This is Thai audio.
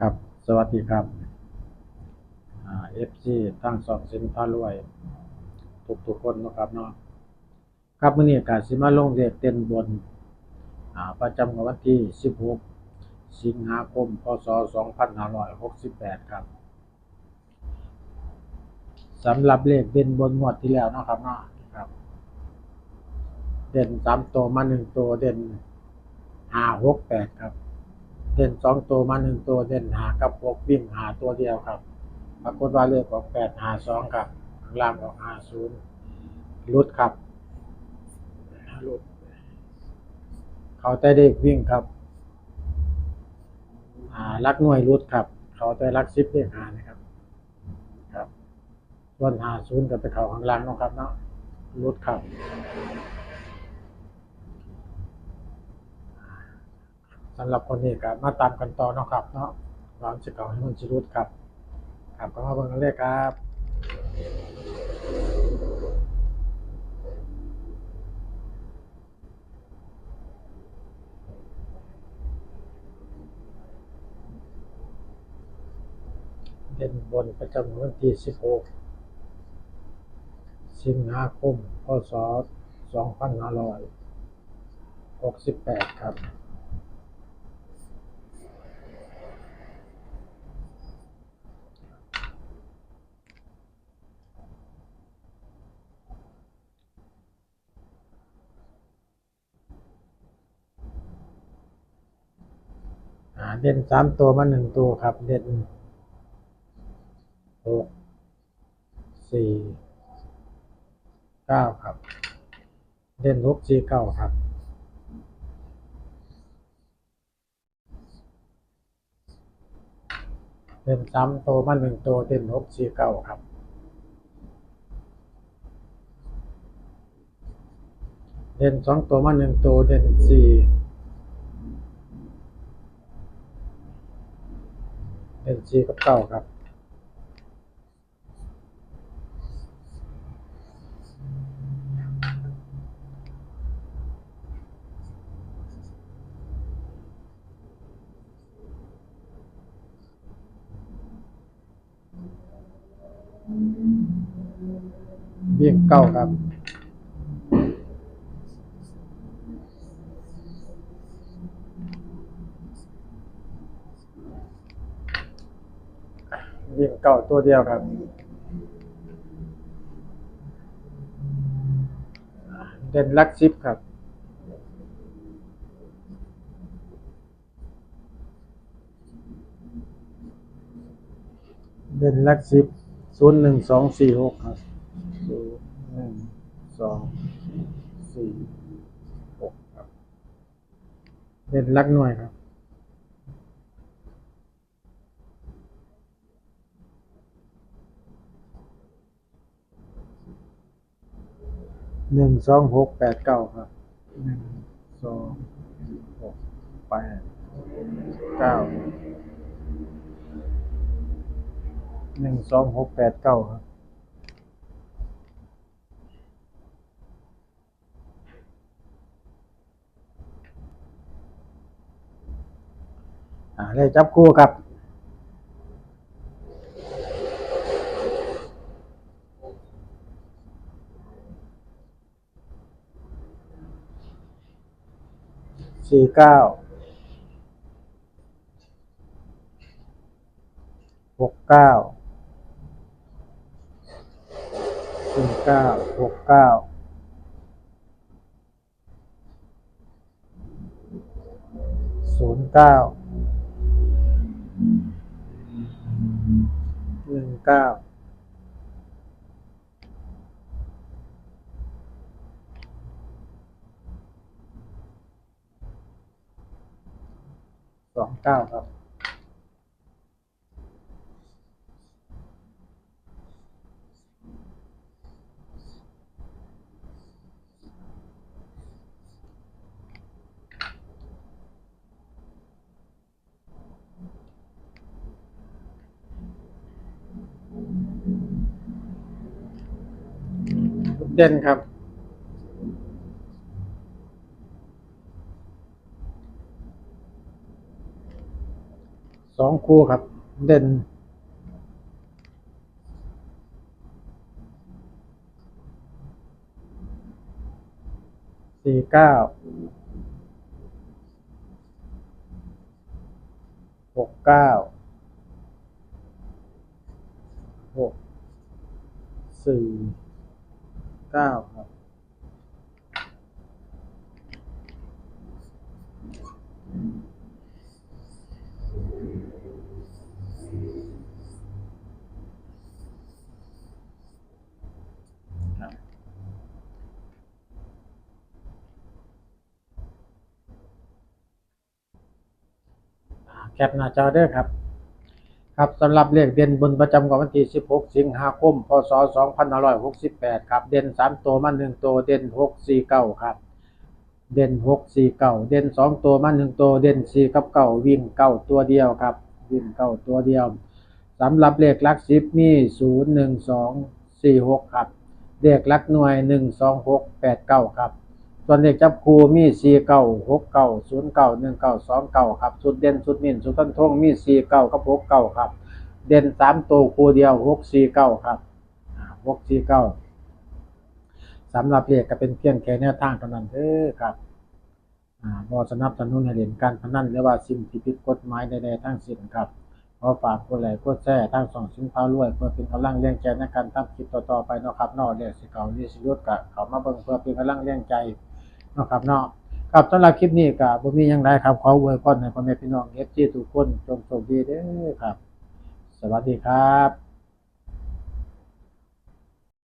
ครับ สวัสดีครับเอฟซีทั้งสองเสินพารวย ทุกทุกคนนะครับเนาะครับมื้อนี้ก็สิมาลงเลขเต้นบนประจำวันที่ 16 สิงหาคม พศ 2568 ครับสำหรับเลขเด่นบนงวดที่แล้วนะครับเนาะครับ เด่น3ตัวมา1ตัวเด่น5 6 8ครับ เด่นสองตัวมาหนึ่งตัวเด่นหากับหกวิ่งหาตัวเดียวครับ ปรากฏว่าเลขออกแปดหาสองครับข้างล่างออกหาศูนย์รุดครับรุดเขาแต่เด็กวิ่งครับอ่าลักหน่วยรุดครับ เขาแต่ลักซิปเลขหานะครับครับส่วนหาศูนย์กับไปเขาข้างล่างนะครับเนาะรุดครับ สำหรับคนนี้ก็มาตามกันต่อเนาะครับเนาะหวังจะเก่าให้มันชิรุดครับครับก็มาเบิ่งกันเลยครับเด่นบนประจำวันที่ 16 สิงหาคม พศ 2568 ครับ เด่นสามตัวมาหนึ่งตัวครับ เด่นหกสี่เก้าครับ เด่นหกสี่เก้าครับเด่นสามตัวมาหนึ่งตัวเด่นหกสี่เก้าครับ เด่นสองตัวมาหนึ่งตัวเด่นสี่เด่น สี่กับเก้าครับเบี้ยงเก้าครับ เบี้ยงเก้าตัวเดียวครับ เด่นลักซิปครับ เด่นลักซิปศูนย์หนึ่งสองสี่หกครับศูนย์หนึ่งสองสี่หกครับ เด่นลักหน่วยครับ หนึ่งสองหกแปดเก้าครับหนึ่งสองหกแปดเก้าหนึ่งสองหกแปดเก้าครับอ่าได้จับคู่ครับ สี่เก้าหกเก้าสี่เก้าหกเก้าศูนย์เก้าหนึ่งเก้า สองเก้าครับ เด่นครับ สองคู่ครับ เด่นสี่เก้าหกเก้าหกสี่เก้าครับอ่า แคปหน้าจอเด้อครับครับสำหรับเลขเด่นบนประจำของวันที่ 16 สิงหาคม พศ 2568 ครับ เด่น 3 ตัวมา1ตัว เด่น 649 ครับ เด่น 649 เด่น 2 ตัวมา1ตัว เด่น 4 กับ9วิ่ง9ตัวเดียวครับ วิ่ง9ตัวเดียวสำหรับเลขลัก10มี 0 1 2 4 6 ครับ เลขลักหน่วย 1 2 6 8 9 ครับ ส่วนเลขจับคู่มี4 9 6 9 0 9 1 9 2 9ครับสุดเด่นสุดนิ่นสุดต้นทงมี4 9กับ6 9ครับ เด่น3ตัวคู่เดียว6 4 9ครับอ่า6 4 9สำหรับเลขก็เป็นเพียงแค่แนวทางเท่านั้นเด้อครับอ่าบ่สนับสนุนให้เล่นการพนันหรือว่าสิ่งที่ผิดกฎหมายใดๆทั้งสิ้นครับขอฝากกดไลค์กดแชร์ทั้งสองชิ้นพารวยเพื่อเป็นกำลังเลี้ยงใจในการทำคลิปต่อๆไปนะครับนอกเรียกสิเก่านี่สิรุดกะเขามาเบิ่งเพื่อเป็นกำลังเลี้ยงใจ นาะครับเนาะครับสำหรับคลิปนี้ก็บ่มีอยังไรครับ ขออวยพรให้พ่อแม่พี่น้องเอฟซีทุกคนจงโชคดีเด้อครับ สวัสดีครับ